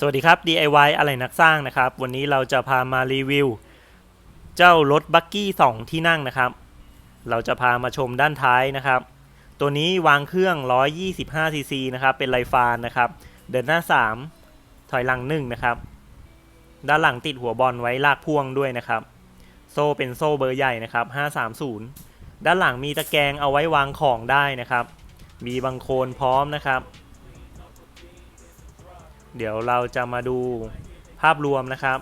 สวัสดีครับ DIY อะไรนักสร้างนะครับ วันนี้เราจะพามารีวิว เจ้ารถบักกี้2ที่นั่งนะครับ เราจะพามาชมด้านท้ายนะครับ ตัวนี้วางเครื่อง 125 cc นะครับ เป็นไรฟานนะครับ เดินหน้า 3 ถอยหลัง1นะครับ ด้านหลังติดหัวบอลไว้ลากพ่วงด้วยนะครับ โซ่เป็นโซ่เบอร์ใหญ่นะครับ 530 ด้านหลังมีตะแกรงเอาไว้วางของได้นะครับ มีบังโคลนพร้อมนะครับ เดี๋ยวเราจะมาดูภาพรวมนะครับ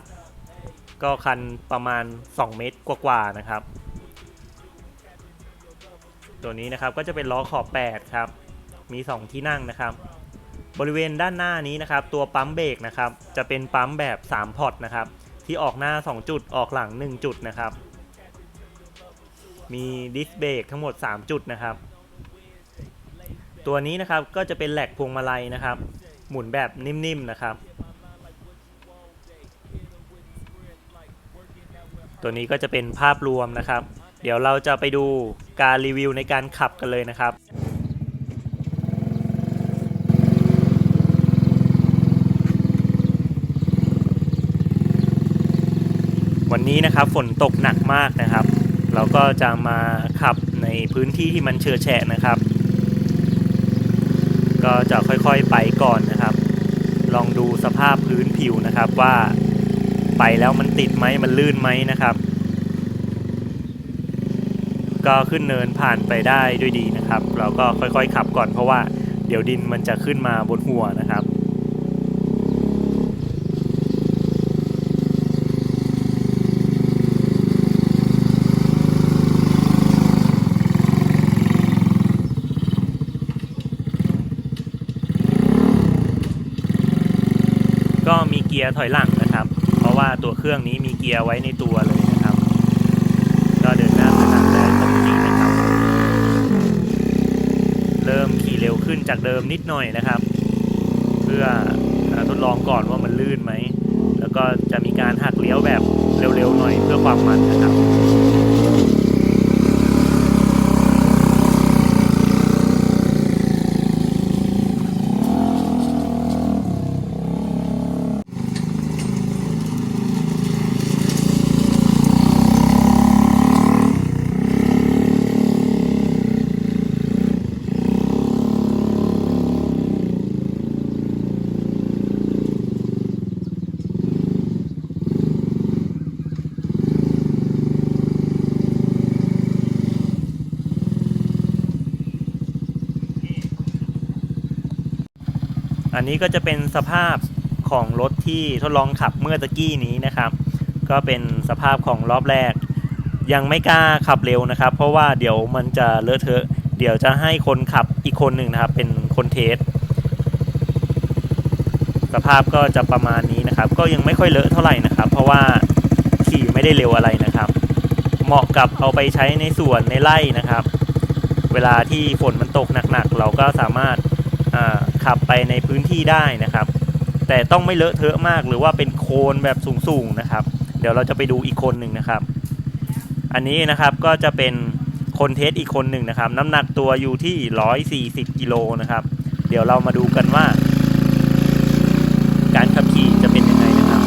ก็คันประมาณ 2 เมตรกว่าๆนะครับ ตัวนี้นะครับก็จะเป็นล้อขอบ 8 ครับ มี 2 ที่นั่งนะครับ บริเวณด้านหน้านี้นะครับ ตัวปั๊มเบรกนะครับ จะเป็นปั๊มแบบ 3 พอร์ตนะครับ ที่ออกหน้า 2 จุดออกหลัง 1 จุดนะครับ มีดิสเบรกทั้งหมด 3 จุดนะครับ ตัวนี้นะครับก็จะเป็นแหลกพวงมาลัยนะครับ หมุนแบบนิ่มๆนะครับ ตัวนี้ก็จะเป็นภาพรวมนะครับ เดี๋ยวเราจะไปดูการรีวิวในการขับกันเลยนะครับวันนี้นะครับฝนตกหนักมากนะครับ เราก็จะมาขับในพื้นที่ที่มันเชื่อแฉะนะครับ ก็จะค่อยๆไปก่อนนะครับ ลองดูสภาพพื้นผิวนะครับว่าไปแล้วมันติดไหมมันลื่นไหมนะครับ ก็ขึ้นเนินผ่านไปได้ด้วยดีนะครับ เราก็ค่อยๆขับก่อนเพราะว่าเดี๋ยวดินมันจะขึ้นมาบนหัวนะครับ ก็มีเกียร์ถอยหลังนะครับ เพราะว่าตัวเครื่องนี้มีเกียร์ไว้ในตัวเลยนะครับ ก็เดินหน้าถอยหลังได้ปกตินะครับ เริ่มขี่เร็วขึ้นจากเดิมนิดหน่อยนะครับ เพื่อทดลองก่อนว่ามันลื่นไหม แล้วก็จะมีการหักเลี้ยวแบบเร็วๆหน่อยเพื่อความมันนะครับ อันนี้ก็จะเป็นสภาพของรถที่ทดลองขับเมื่อตะกี้นี้นะครับ ก็เป็นสภาพของรอบแรก ยังไม่กล้าขับเร็วนะครับ เพราะว่าเดี๋ยวมันจะเลอะเทอะ เดี๋ยวจะให้คนขับอีกคนหนึ่งนะครับ เป็นคนเทสสภาพก็จะประมาณนี้นะครับ ก็ยังไม่ค่อยเลอะเท่าไหร่นะครับ เพราะว่าขี่ไม่ได้เร็วอะไรนะครับ เหมาะกับเอาไปใช้ในสวนในไร่นะครับ เวลาที่ฝนมันตกหนักๆ เราก็สามารถ ขับไปในพื้นที่ได้นะครับ แต่ต้องไม่เลอะเทอะมากหรือว่าเป็นโคลนแบบสูงๆนะครับ เดี๋ยวเราจะไปดูอีกคนหนึ่งนะครับ อันนี้นะครับก็จะเป็นคนเทสอีกคนหนึ่งนะครับ น้ำหนักตัวอยู่ที่ 140กิโลนะครับ เดี๋ยวเรามาดูกันว่า การขับขี่จะเป็นยังไงนะครับ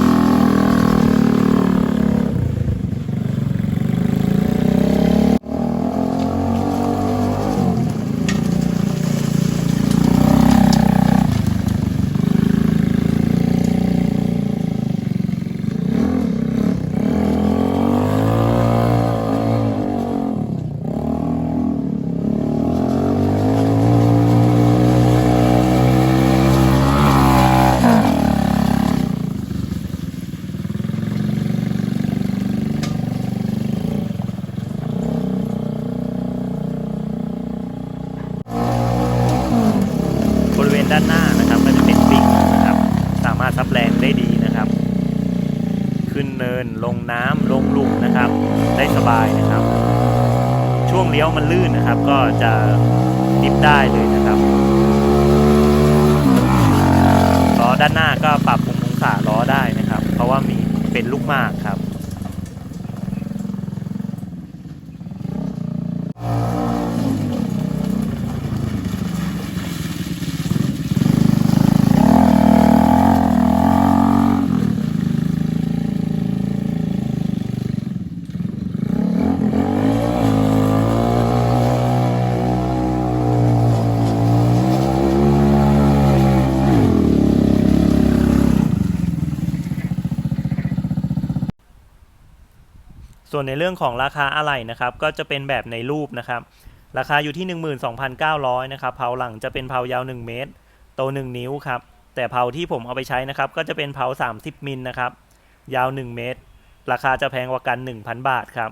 บริเวณ ด้านหน้านะครับก็จะเป็นวิ่งนะครับ สามารถซับแรงได้ดีนะครับ ขึ้นเนินลงน้ำลงลุมนะครับ ได้สบายนะครับ ช่วงเลี้ยวมันลื่นนะครับ ก็จะดิฟได้เลยนะครับล้อด้านหน้าก็ปรับองศาล้อได้นะครับ เพราะว่ามีเป็นลูกมากครับ ส่วนในเรื่องของราคาอะไหล่นะครับ ก็จะเป็นแบบในรูปนะครับ ราคาอยู่ที่ 12,900นะครับเผาหลังจะเป็นเผายาว 1 เมตร โต 1 นิ้วครับ แต่เผาที่ผมเอาไปใช้นะครับ ก็จะเป็นเผา 30มิลนะครับ ยาว 1 เมตร ราคาจะแพงกว่ากัน 1,000 บาทครับ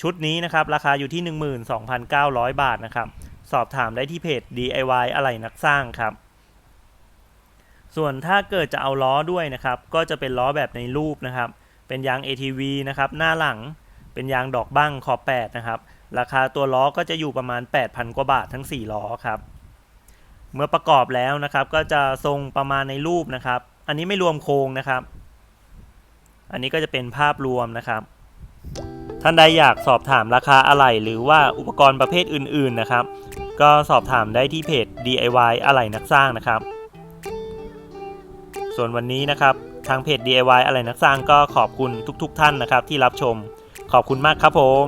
ชุดนี้นะครับ ราคาอยู่ที่ 12,900 บาทนะครับ สอบถามได้ที่เพจ DIY อะไหล่นักสร้างครับ ส่วนถ้าเกิดจะเอาล้อด้วยนะครับ ก็จะเป็นล้อแบบในรูปนะครับเป็นยาง ATV นะครับ หน้าหลัง เป็นยางดอกบั้งขอบ8นะครับ ราคาตัวล้อก็จะอยู่ประมาณ 8,000 กว่าบาททั้ง 4 ล้อครับ เมื่อประกอบแล้วนะครับ ก็จะทรงประมาณในรูปนะครับ อันนี้ไม่รวมโครงนะครับ อันนี้ก็จะเป็นภาพรวมนะครับท่านใดอยากสอบถามราคาอะไหล่หรือว่าอุปกรณ์ประเภทอื่นๆนะครับ ก็สอบถามได้ที่เพจ DIY อะไหล่นักสร้างนะครับ ส่วนวันนี้นะครับ ทางเพจ DIY อะไหล่นักสร้างก็ขอบคุณทุกๆ ท่านนะครับที่รับชม ขอบคุณมากครับผม